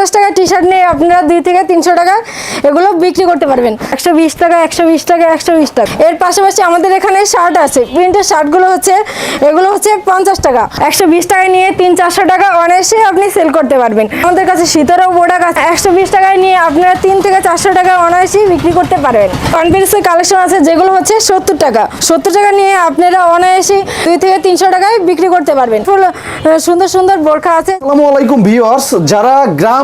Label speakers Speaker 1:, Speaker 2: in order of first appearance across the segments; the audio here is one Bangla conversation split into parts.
Speaker 1: পঞ্চাশ টাকা টি শার্ট নিয়ে আপনারা দুই থেকে তিনশো টাকা এগুলো বিক্রি করতে পারবেন। একশো বিশ টাকা, একশো বিশ টাকা, একশো বিশ টাকা। এর পাশাপাশি আমাদের এখানে শার্ট আছে। প্রিন্টের শার্টগুলো হচ্ছে, এগুলো হচ্ছে পঞ্চাশ টাকা। একশো বিশ টাকায় নিয়ে তিন চারশো টাকা অনায়াসে আপনি সেল করতে পারবেন। আমাদের কাছে শীতেরও প্রোডাক্ট আছে। একশো বিশ টাকায় নিয়ে আপনারা তিন থেকে চারশো টাকা অনায়াসেই বিক্রি করতে পারবেন। কনফিডেন্সের কালেকশন আছে, যেগুলো হচ্ছে সত্তর টাকা। সত্তর টাকা নিয়ে আপনারা অনায়াসে দুই থেকে তিনশো টাকায় বিক্রি করতে পারবেন। সুন্দর সুন্দর বোরখা আছে।
Speaker 2: আসসালামু আলাইকুম ভিউয়ার্স, যারা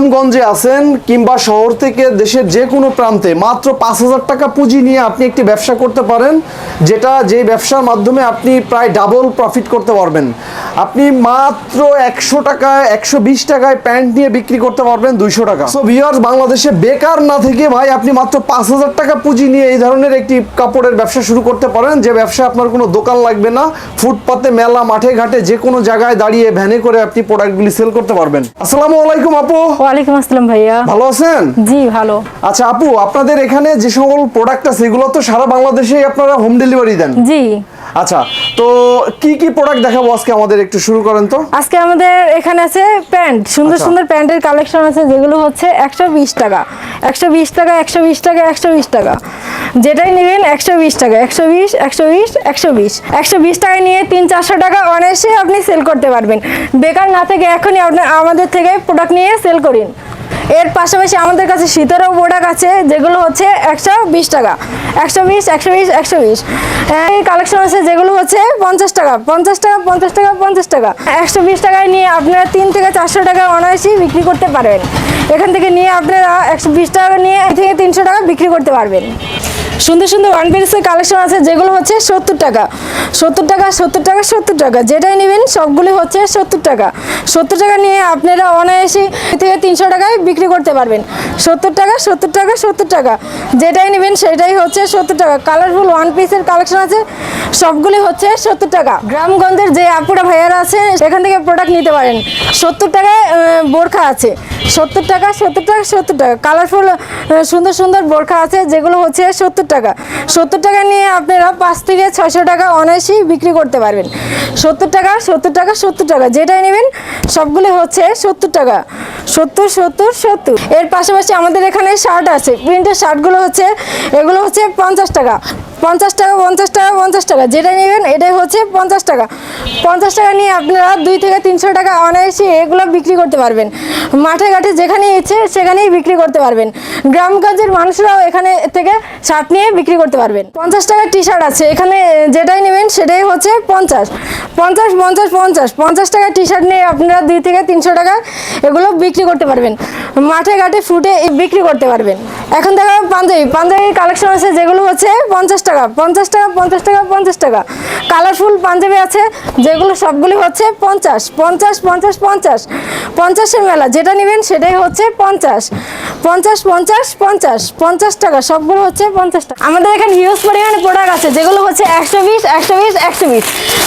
Speaker 2: গ্রামগঞ্জে আছেন কিংবা শহর থেকে দেশের যে কোনো প্রান্তে মাত্র পাঁচ হাজার টাকা পুঁজি নিয়ে আপনি একটি ব্যবসা করতে পারেন, যেটা যে ব্যবসার মাধ্যমে আপনি প্রায় ডাবল প্রফিট করতে পারবেন। আপনি মাত্র একশো টাকায়, একশো বিশ টাকায় প্যান্ট নিয়ে বিক্রি করতে পারবেন দুইশো টাকা। সো ভিউয়ার্স বাংলাদেশে বেকার না থেকে ভাই আপনি মাত্র পাঁচ হাজার টাকা পুঁজি নিয়ে এই ধরনের একটি কাপড়ের ব্যবসা শুরু করতে পারেন, যে ব্যবসা আপনার কোনো দোকান লাগবে না, ফুটপাতে, মেলা, মাঠে ঘাটে, যে কোনো জায়গায় দাঁড়িয়ে ভ্যানে করে আপনি প্রোডাক্টগুলি সেল করতে পারবেন। আসসালামু আলাইকুম আপু।
Speaker 1: ওয়ালাইকুম আসসালাম ভাইয়া।
Speaker 2: ভালো আছেন?
Speaker 1: জি ভালো।
Speaker 2: আচ্ছা আপু আপনাদের এখানে যে সকল প্রোডাক্ট আছে এগুলো তো সারা বাংলাদেশেই আপনারা হোম ডেলিভারি দেন?
Speaker 1: জি।
Speaker 2: আচ্ছা তো কি কি প্রোডাক্ট দেখাবো আজকে আমাদের? একটু শুরু করেন তো।
Speaker 1: আজকে আমাদের এখানে আছে প্যান্ট সুন্দর
Speaker 2: আচ্ছা।
Speaker 1: সুন্দর প্যান্টের কালেকশন আছে যেগুলো হচ্ছে একশো বিশ টাকা। একশো বিশ টাকা একশো বিশ টাকা একশো বিশ টাকা। যেটাই নেবেন একশো বিশ টাকা। একশো বিশ একশো বিশ একশো বিশ। একশো বিশ টাকায় নিয়ে তিন, চারশো টাকা অনায়াসে আপনি সেল করতে পারবেন। বেকার না থেকে এখনই আপনার আমাদের থেকে প্রোডাক্ট নিয়ে সেল করিন। এর পাশাপাশি আমাদের কাছে শীতেরও প্রোডাক্ট আছে, যেগুলো হচ্ছে একশো বিশ টাকা। একশো বিশ একশো বিশ একশো বিশ। এই কালেকশন আছে যেগুলো হচ্ছে পঞ্চাশ টাকা। পঞ্চাশ টাকা পঞ্চাশ টাকা পঞ্চাশ টাকা। একশো বিশ টাকায় নিয়ে আপনারা তিন থেকে চারশো টাকা অনায়াসেই বিক্রি করতে পারবেন। এখান থেকে নিয়ে আপনারা একশো বিশ টাকা নিয়ে থেকে তিনশো টাকা বিক্রি করতে পারবেন। সুন্দর সুন্দর ওয়ান পিসের কালেকশন আছে যেগুলো হচ্ছে সত্তর টাকা। সত্তর টাকা সত্তর টাকা সত্তর টাকা। যেটাই নেবেন সবগুলি হচ্ছে সত্তর টাকা। সত্তর টাকা নিয়ে আপনারা অনায়াসে থেকে তিনশো টাকায় বিক্রি করতে পারবেন। সত্তর টাকা সত্তর টাকা সত্তর টাকা। যেটাই নেবেন, সেটাই হচ্ছে সত্তর টাকা। কালারফুল ওয়ান পিসের কালেকশন আছে সবগুলি হচ্ছে সত্তর টাকা। গ্রামগঞ্জের যে আপুরা ভাইয়ারা আছে, সেখান থেকে প্রোডাক্ট নিতে পারেন। সত্তর টাকায় বোরখা আছে। সত্তর টাকা সত্তর টাকা সত্তর টাকা। কালারফুল সুন্দর সুন্দর বোরখা আছে, যেগুলো হচ্ছে সত্তর টাকা। সত্তর টাকা নিয়ে আপনারা পাঁচ থেকে ছয়শো টাকা অনায়াসেই বিক্রি করতে পারবেন। সত্তর টাকা সত্তর টাকা সত্তর টাকা, যেটাই নেবেন, সবগুলো হচ্ছে সত্তর টাকা। সত্তর সত্তর সত্তর। এর পাশাপাশি আমাদের এখানে শার্ট আছে। প্রিন্টের শার্টগুলো হচ্ছে, এগুলো হচ্ছে পঞ্চাশ টাকা। পঞ্চাশ টাকা পঞ্চাশ টাকা পঞ্চাশ টাকা, যেটা নেবেন এটাই হচ্ছে পঞ্চাশ টাকা। পঞ্চাশ টাকা নিয়ে আপনারা দুই থেকে তিনশো টাকা অনায়াসে এগুলো বিক্রি করতে পারবেন। মাঠে, ঘাটে যেখানে ইচ্ছে সেখানেই বিক্রি করতে পারবেন। গ্রাম গ্রামগঞ্জের মানুষরাও এখানে থেকে শার্ট নিয়ে বিক্রি করতে পারবেন। পঞ্চাশ টাকার টি শার্ট আছে, এখানে যেটাই নেবেন সেটাই হচ্ছে পঞ্চাশ। পঞ্চাশ পঞ্চাশ পঞ্চাশ পঞ্চাশ টাকার টি শার্ট নিয়ে আপনারা দুই থেকে তিনশো টাকা এগুলো বিক্রি করতে পারবেন। মাঠে, ঘাটে ফুটে বিক্রি করতে পারবেন। এখন দেখা পাঞ্জাবি, পাঞ্জাবির কালেকশন আছে যেগুলো হচ্ছে পঞ্চাশ টাকা পঞ্চাশ টাকা পঞ্চাশ টাকা পঞ্চাশ টাকা। কালারফুল পাঞ্জাবি আছে যেগুলো সবগুলি হচ্ছে পঞ্চাশ পঞ্চাশ পঞ্চাশ পঞ্চাশ। পঞ্চাশের মেলা, যেটা নেবেন সেটাই হচ্ছে পঞ্চাশ। পঞ্চাশ পঞ্চাশ পঞ্চাশ পঞ্চাশ টাকা, সবগুলো হচ্ছে পঞ্চাশ টাকা। আমাদের এখানে হিউজ পরিমাণে প্রোডাক্ট আছে, যেগুলো হচ্ছে একশো বিশ একশো বিশ একশো বিশ।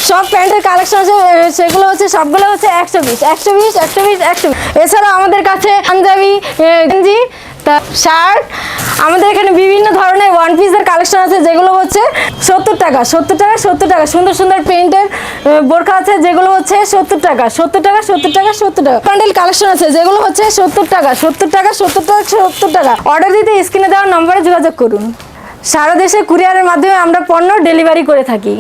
Speaker 1: সব প্যান্টের কালেকশন আছে সেগুলো হচ্ছে, সবগুলো হচ্ছে একশো বিশ একশো বিশ একশো বিশ একশো বিশ। এছাড়াও আমাদের কাছে পাঞ্জাবি গেঞ্জি তা শার্ট আমাদের এখানে বিভিন্ন ধরনের ওয়ান পিসের কালেকশন আছে, যেগুলো হচ্ছে সত্তর টাকা সত্তর টাকা সত্তর টাকা। সুন্দর সুন্দর প্রিন্টের বোরখা আছে, যেগুলো হচ্ছে সত্তর টাকা সত্তর টাকা সত্তর টাকা সত্তর টাকা। প্যান্ডেল কালেকশন আছে, যেগুলো হচ্ছে সত্তর টাকা সত্তর টাকা সত্তর টাকা সত্তর টাকা। অর্ডার দিতে স্ক্রিনে দেওয়া নম্বরে যোগাযোগ করুন। সারা দেশে কুরিয়ারের মাধ্যমে আমরা পণ্য ডেলিভারি করে থাকি।